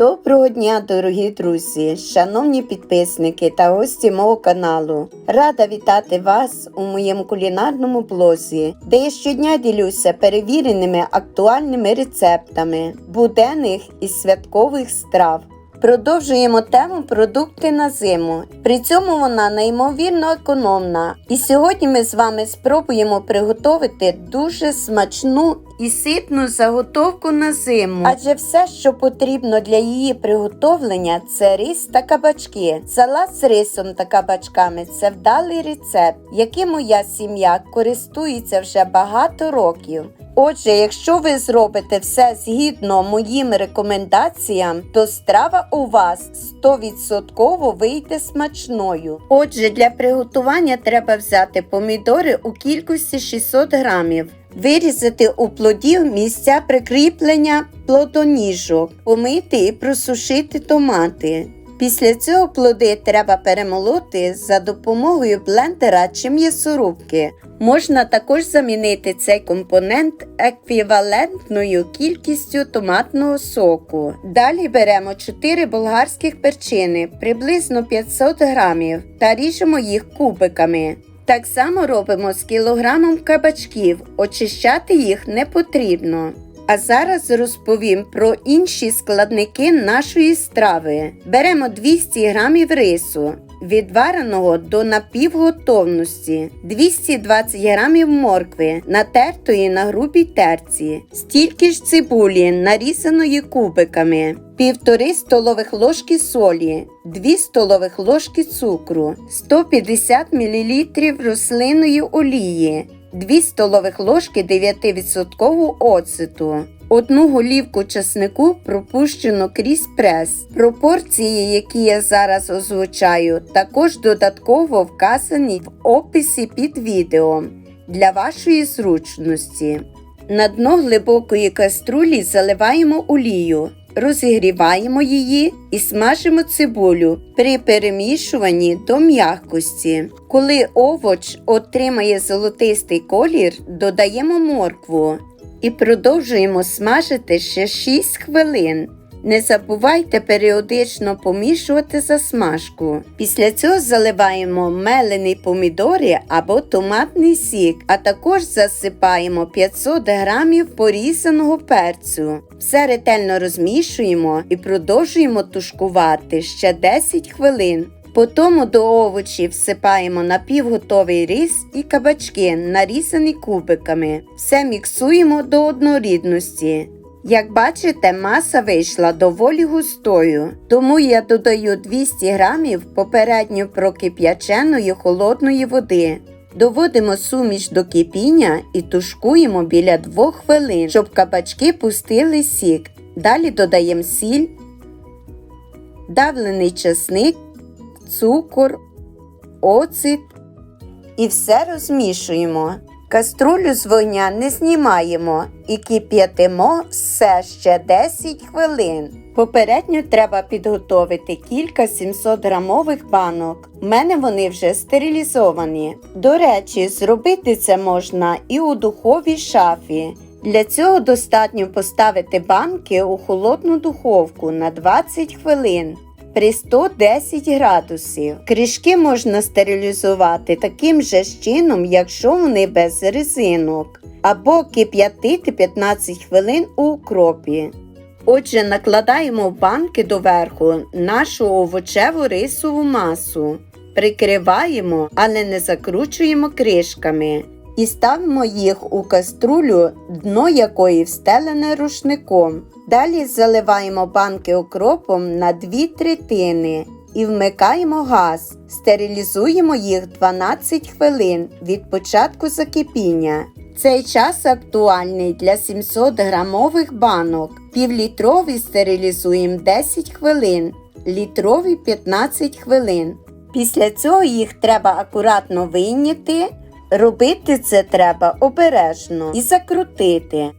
Доброго дня, дорогі друзі, шановні підписники та гості мого каналу. Рада вітати вас у моєму кулінарному блозі, де я щодня ділюся перевіреними актуальними рецептами буденних і святкових страв. Продовжуємо тему продукти на зиму. При цьому вона неймовірно економна. І сьогодні ми з вами спробуємо приготувати дуже смачну і ситну заготовку на зиму. Адже все, що потрібно для її приготовлення, це рис та кабачки. Салат з рисом та кабачками це вдалий рецепт, яким моя сім'я користується вже багато років. Отже, якщо ви зробите все згідно моїм рекомендаціям, то страва у вас 100% вийде смачною. Отже, для приготування треба взяти помідори у кількості 600 грамів. Вирізати у плодів місця прикріплення плодоніжок, помити і просушити томати. Після цього плоди треба перемолоти за допомогою блендера чи м'ясорубки. Можна також замінити цей компонент еквівалентною кількістю томатного соку. Далі беремо 4 болгарських перчини, приблизно 500 грамів, та ріжемо їх кубиками. Так само робимо з кілограмом кабачків, очищати їх не потрібно. А зараз розповім про інші складники нашої страви. Беремо 200 г рису, відвареного до напівготовності, 220 г моркви, натертої на грубій терці, стільки ж цибулі, нарізаної кубиками, півтори столових ложки солі, 2 столових ложки цукру, 150 мл рослинної олії. 2 столових ложки 9% оцету, одну голівку часнику пропущено крізь прес. Пропорції, які я зараз озвучаю, також додатково вказані в описі під відео для вашої зручності. На дно глибокої каструлі заливаємо олію. Розігріваємо її і смажимо цибулю при перемішуванні до м'якості. Коли овоч отримає золотистий колір, додаємо моркву і продовжуємо смажити ще 6 хвилин. Не забувайте періодично помішувати засмажку. Після цього заливаємо мелені помідори або томатний сік, а також засипаємо 500 грамів порізаного перцю. Все ретельно розмішуємо і продовжуємо тушкувати ще 10 хвилин. Потім до овочів всипаємо напівготовий рис і кабачки, нарізані кубиками. Все міксуємо до однорідності. Як бачите, маса вийшла доволі густою, тому я додаю 200 грамів попередньо прокип'яченої холодної води. Доводимо суміш до кипіння і тушкуємо біля 2 хвилин, щоб кабачки пустили сік. Далі додаємо сіль, давлений чесник, цукор, оцет і все розмішуємо. Каструлю з вогня не знімаємо і кип'ятимо все ще 10 хвилин. Попередньо треба підготовити кілька 700 грамових банок. У мене вони вже стерилізовані. До речі, зробити це можна і у духовій шафі. Для цього достатньо поставити банки у холодну духовку на 20 хвилин при 110 градусів. Кришки можна стерилізувати таким же чином, якщо вони без резинок, або кип'ятити 15 хвилин у укропі. Отже, накладаємо в банки доверху нашу овочеву рисову масу, прикриваємо, але не закручуємо кришками. І ставимо їх у каструлю, дно якої встелене рушником. Далі заливаємо банки окропом на 2 третини і вмикаємо газ. Стерилізуємо їх 12 хвилин від початку закипіння. Цей час актуальний для 700 грамових банок. Півлітрові стерилізуємо 10 хвилин, літрові 15 хвилин. Після цього їх треба акуратно вийняти. Робити це треба обережно і закрутити.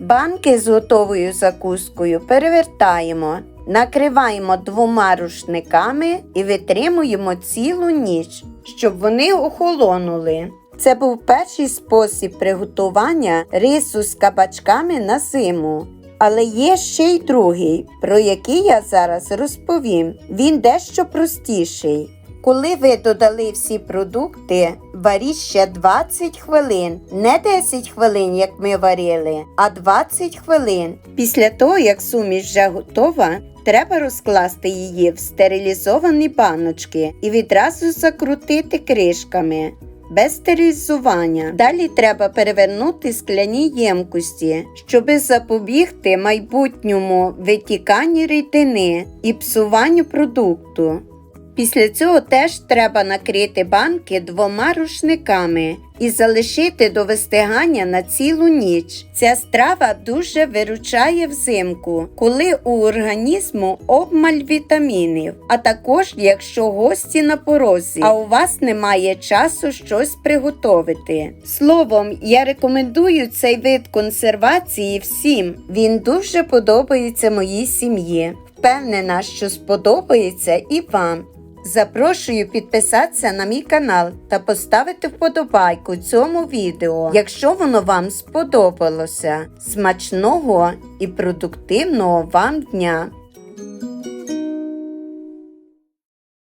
Банки з готовою закускою перевертаємо, накриваємо двома рушниками і витримуємо цілу ніч, щоб вони охолонули. Це був перший спосіб приготування рису з кабачками на зиму. Але є ще й другий, про який я зараз розповім. Він дещо простіший. Коли ви додали всі продукти, варіть ще 20 хвилин. Не 10 хвилин, як ми варили, а 20 хвилин. Після того, як суміш вже готова, треба розкласти її в стерилізовані баночки і відразу закрутити кришками. Без стерилізування. Далі треба перевернути скляні ємкості, щоби запобігти майбутньому витіканню рідини і псуванню продукту. Після цього теж треба накрити банки двома рушниками і залишити до вистигання на цілу ніч. Ця страва дуже виручає взимку, коли у організму обмаль вітамінів, а також якщо гості на порозі, а у вас немає часу щось приготовити. Словом, я рекомендую цей вид консервації всім. Він дуже подобається моїй сім'ї. Впевнена, що сподобається і вам. Запрошую підписатися на мій канал та поставити вподобайку цьому відео, якщо воно вам сподобалося. Смачного і продуктивного вам дня!